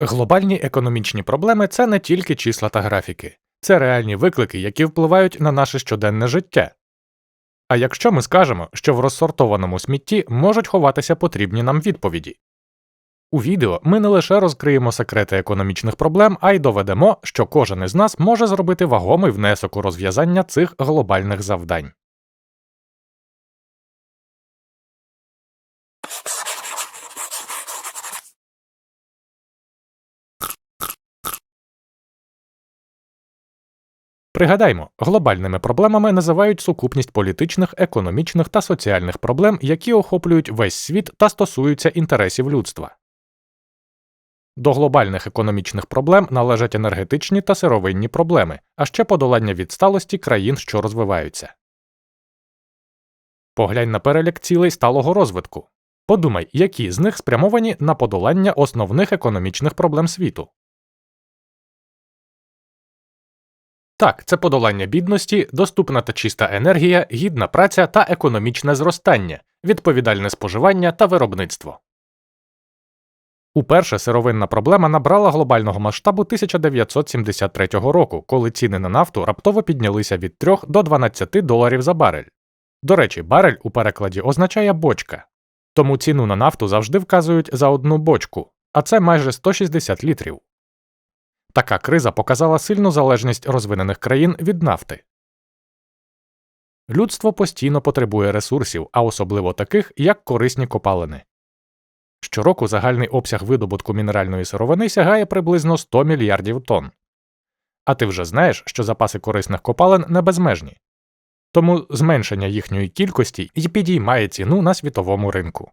Глобальні економічні проблеми це не тільки числа та графіки, це реальні виклики, які впливають на наше щоденне життя. А якщо ми скажемо, що в розсортованому смітті можуть ховатися потрібні нам відповіді? У відео ми не лише розкриємо секрети економічних проблем, а й доведемо, що кожен із нас може зробити вагомий внесок у розв'язання цих глобальних завдань. Пригадаймо, глобальними проблемами називають сукупність політичних, економічних та соціальних проблем, які охоплюють весь світ та стосуються інтересів людства. До глобальних економічних проблем належать енергетичні та сировинні проблеми, а ще подолання відсталості країн, що розвиваються. Поглянь на перелік цілей сталого розвитку. Подумай, які з них спрямовані на подолання основних економічних проблем світу. Так, це подолання бідності, доступна та чиста енергія, гідна праця та економічне зростання, відповідальне споживання та виробництво. Уперше сировинна проблема набрала глобального масштабу 1973 року, коли ціни на нафту раптово піднялися від 3 до 12 доларів за барель. До речі, барель у перекладі означає бочка, тому ціну на нафту завжди вказують за одну бочку, а це майже 160 літрів. Така криза показала сильну залежність розвинених країн від нафти. Людство постійно потребує ресурсів, а особливо таких, як корисні копалини. Щороку загальний обсяг видобутку мінеральної сировини сягає приблизно 100 мільярдів тонн. А ти вже знаєш, що запаси корисних копалин не безмежні. Тому зменшення їхньої кількості і підіймає ціну на світовому ринку.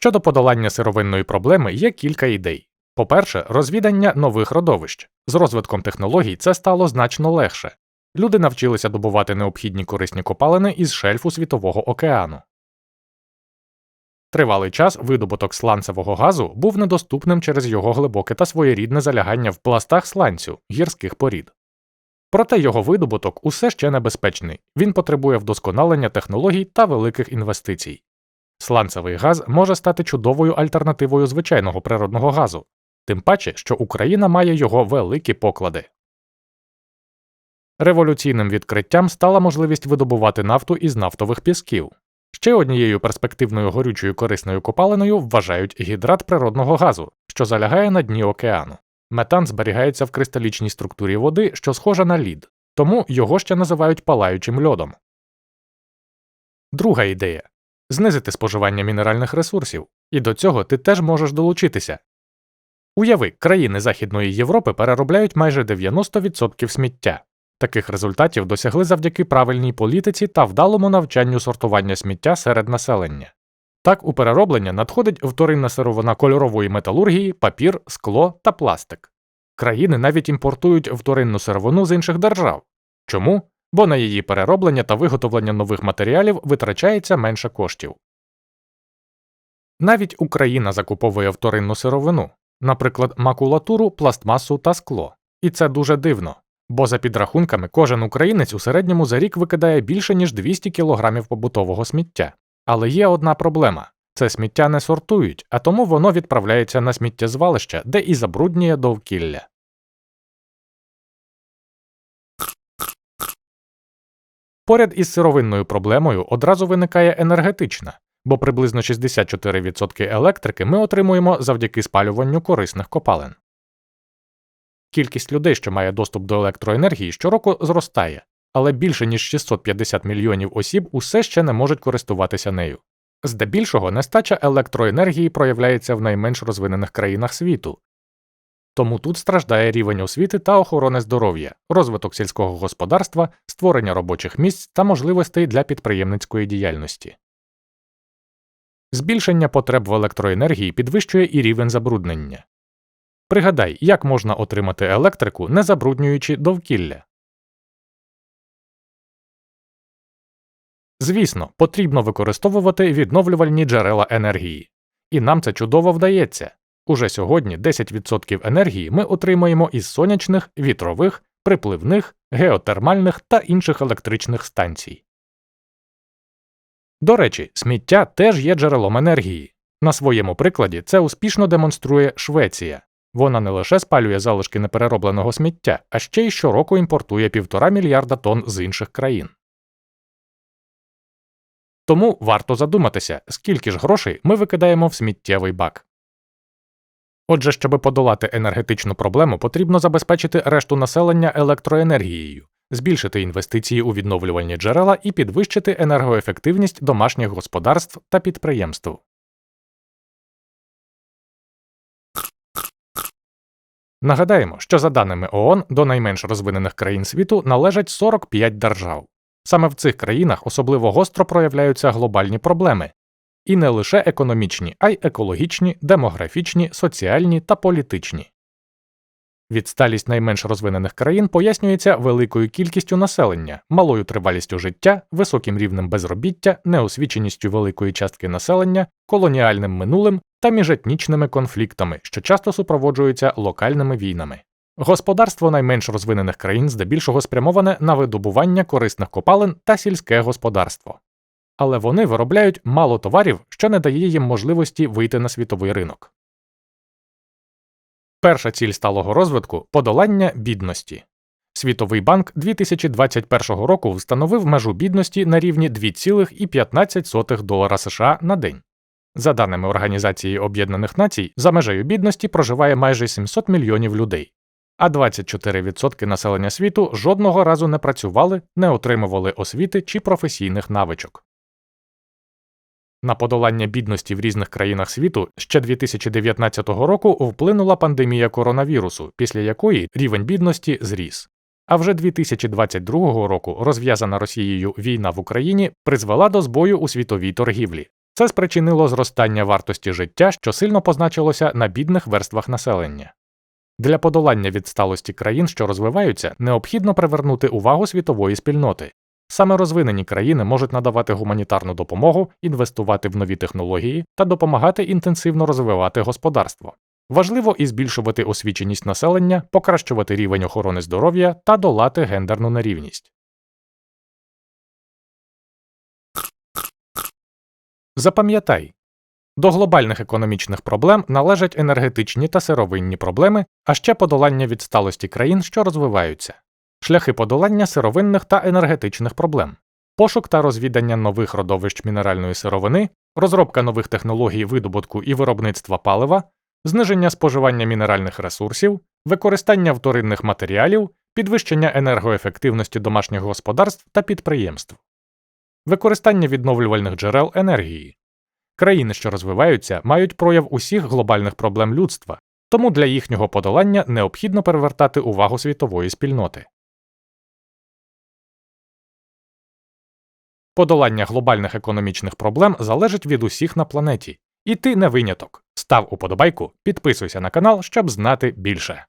Щодо подолання сировинної проблеми є кілька ідей. По-перше, розвідання нових родовищ. З розвитком технологій це стало значно легше. Люди навчилися добувати необхідні корисні копалини із шельфу Світового океану. Тривалий час видобуток сланцевого газу був недоступним через його глибоке та своєрідне залягання в пластах сланцю гірських порід. Проте його видобуток усе ще небезпечний, він потребує вдосконалення технологій та великих інвестицій. Сланцевий газ може стати чудовою альтернативою звичайного природного газу, тим паче, що Україна має його великі поклади. Революційним відкриттям стала можливість видобувати нафту із нафтових пісків. Ще однією перспективною горючою корисною копалиною вважають гідрат природного газу, що залягає на дні океану. Метан зберігається в кристалічній структурі води, що схожа на лід, тому його ще називають палаючим льодом. Друга ідея знизити споживання мінеральних ресурсів, і до цього ти теж можеш долучитися. Уяви, країни Західної Європи переробляють майже 90% сміття. Таких результатів досягли завдяки правильній політиці та вдалому навчанню сортування сміття серед населення. Так, у перероблення надходить вторинна сировина кольорової металургії, папір, скло та пластик. Країни навіть імпортують вторинну сировину з інших держав. Чому? Бо на її перероблення та виготовлення нових матеріалів витрачається менше коштів. Навіть Україна закуповує вторинну сировину, наприклад, макулатуру, пластмасу та скло. І це дуже дивно. Бо за підрахунками кожен українець у середньому за рік викидає більше ніж 200 кг побутового сміття. Але є одна проблема це сміття не сортують, а тому воно відправляється на сміттєзвалище, де і забруднює довкілля. Поряд із сировинною проблемою одразу виникає енергетична, бо приблизно 64% електрики ми отримуємо завдяки спалюванню корисних копалин. Кількість людей, що має доступ до електроенергії, щороку зростає, але більше ніж 650 мільйонів осіб усе ще не можуть користуватися нею. Здебільшого нестача електроенергії проявляється в найменш розвинених країнах світу, тому тут страждає рівень освіти та охорони здоров'я, розвиток сільського господарства, створення робочих місць та можливостей для підприємницької діяльності. Збільшення потреб в електроенергії підвищує і рівень забруднення. Пригадай, як можна отримати електрику, не забруднюючи довкілля. Звісно, потрібно використовувати відновлювальні джерела енергії. І нам це чудово вдається. Уже сьогодні 10% енергії ми отримуємо із сонячних, вітрових, припливних, геотермальних та інших електричних станцій. До речі, сміття теж є джерелом енергії. На своєму прикладі це успішно демонструє Швеція. Вона не лише спалює залишки непереробленого сміття, а ще й щороку імпортує півтора мільярда тонн з інших країн. Тому варто задуматися, скільки ж грошей ми викидаємо в сміттєвий бак. Отже, щоб подолати енергетичну проблему, потрібно забезпечити решту населення електроенергією, збільшити інвестиції у відновлювальні джерела і підвищити енергоефективність домашніх господарств та підприємств. Нагадаємо, що за даними ООН до найменш розвинених країн світу належать 45 держав. Саме в цих країнах особливо гостро проявляються глобальні проблеми, і не лише економічні, а й екологічні, демографічні, соціальні та політичні. Відсталість найменш розвинених країн пояснюється великою кількістю населення, малою тривалістю життя, високим рівнем безробіття, неосвіченістю великої частки населення, колоніальним минулим та міжетнічними конфліктами, що часто супроводжуються локальними війнами. Господарство найменш розвинених країн здебільшого спрямоване на видобування корисних копалин та сільське господарство. Але вони виробляють мало товарів, що не дає їм можливості вийти на світовий ринок. Перша ціль сталого розвитку подолання бідності. Світовий банк 2021 року встановив межу бідності на рівні 2,15 долара США на день. За даними Організації Об'єднаних Націй, за межею бідності проживає майже 700 мільйонів людей, а 24% населення світу жодного разу не працювали, не отримували освіти чи професійних навичок. На подолання бідності в різних країнах світу ще 2019 року вплинула пандемія коронавірусу, після якої рівень бідності зріс. А вже 2022 року розв'язана Росією війна в Україні призвела до збою у світовій торгівлі. Це спричинило зростання вартості життя, що сильно позначилося на бідних верствах населення. Для подолання відсталості країн, що розвиваються, необхідно привернути увагу світової спільноти. Саме розвинені країни можуть надавати гуманітарну допомогу, інвестувати в нові технології та допомагати інтенсивно розвивати господарство. Важливо і збільшувати освіченість населення, покращувати рівень охорони здоров'я та долати гендерну нерівність. Запам'ятай до глобальних економічних проблем належать енергетичні та сировинні проблеми, а ще подолання відсталості країн, що розвиваються, шляхи подолання сировинних та енергетичних проблем, пошук та розвідання нових родовищ мінеральної сировини, розробка нових технологій видобутку і виробництва палива, зниження споживання мінеральних ресурсів, використання вторинних матеріалів, підвищення енергоефективності домашніх господарств та підприємств, використання відновлювальних джерел енергії. Країни, що розвиваються, мають прояв усіх глобальних проблем людства, тому для їхнього подолання необхідно перевертати увагу світової спільноти. Подолання глобальних економічних проблем залежить від усіх на планеті. І ти не виняток. Став уподобайку, підписуйся на канал, щоб знати більше.